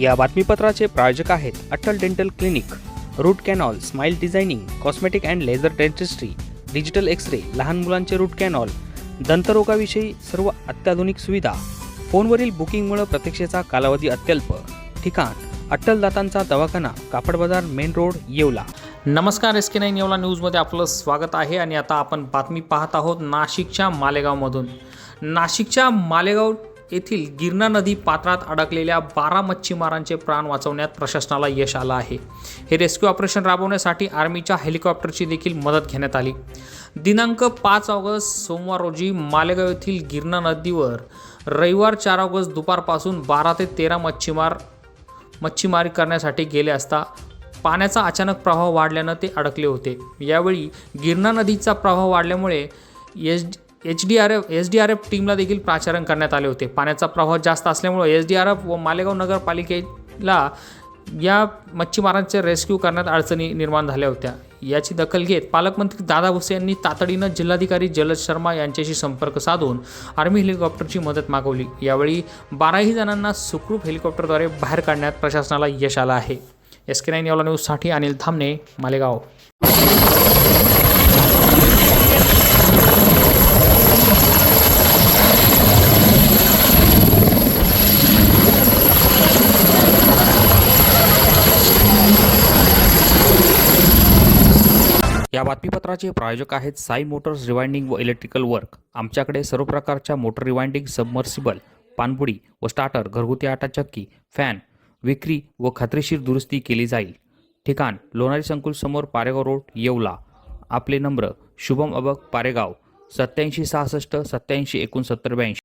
या बातमीपत्राचे प्रायोजक आहेत Atal dental clinic root canal smile designing cosmetic and laser dentistry digital X ray लहान मुलांचे रूट कॅनॉल दंतरोगाविषयी सर्व अत्याधुनिक सुविधा. फोनवरील बुकिंगमुळे प्रतीक्षेचा कालावधी अत्यल्प. ठिकाण अट्टल दातांचा दवाखाना कापड बाजार मेन रोड येवला. नमस्कार एस के नाईन येवला न्यूजमध्ये आपलं स्वागत आहे आणि आता आपण बातमी पाहत आहोत नाशिकच्या मालेगावमधून. नाशिकच्या मालेगाव येथील गिरणा नदी पात्रात अडकलेल्या बारा मच्छीमारांचे प्राण वाचवण्यात प्रशासनाला यश आलं आहे. हे रेस्क्यू ऑपरेशन राबवण्यासाठी आर्मीच्या हेलिकॉप्टरची देखील मदत घेण्यात आली. दिनांक पाच ऑगस्ट सोमवार रोजी मालेगाव येथील गिरणा नदीवर रविवार चार ऑगस्ट दुपारपासून बारा ते तेरा मच्छीमार मच्छीमारी करण्यासाठी गेले असता पाण्याचा अचानक प्रवाह वाढल्यानं ते अडकले होते. यावेळी गिरणा नदीचा प्रवाह वाढल्यामुळे H H D R F S D R F टीमला देखील प्राचारण करण्यात आले होते. पाण्याचा प्रवाह जास्त असल्यामुळे एस डी आर एफ व मालेगाव नगरपालिकेला या मच्छीमारांचे रेस्क्यू करण्यात अडचणी निर्माण झाल्या होत्या. याची दखल घेत पालकमंत्री दादा भुसे यांनी तातडीनं जिल्हाधिकारी जलद शर्मा यांच्याशी संपर्क साधून आर्मी हेलिकॉप्टरची मदत मागवली. यावेळी बाराही जणांना सुखरूप हेलिकॉप्टरद्वारे बाहेर काढण्यात प्रशासनाला यश आलं आहे. एस के नाईन यावला न्यूजसाठी अनिल थांबणे मालेगाव. या बातमीपत्राचे प्रायोजक आहेत साई मोटर्स रिवाइंडिंग व इलेक्ट्रिकल वर्क. आमच्याकडे सर्व प्रकारच्या मोटर रिवाइंडिंग सबमर्सिबल पाणबुडी व स्टार्टर घरगुती आटा चक्की फॅन विक्री व खात्रीशीर दुरुस्ती केली जाईल. ठिकाण लोणारी संकुल समोर पारेगाव रोड येवला. आपले नंबर शुभम अबक पारेगाव. सत्याऐंशी सहासष्ट सत्याऐंशी एकोणसत्तर ब्याऐंशी.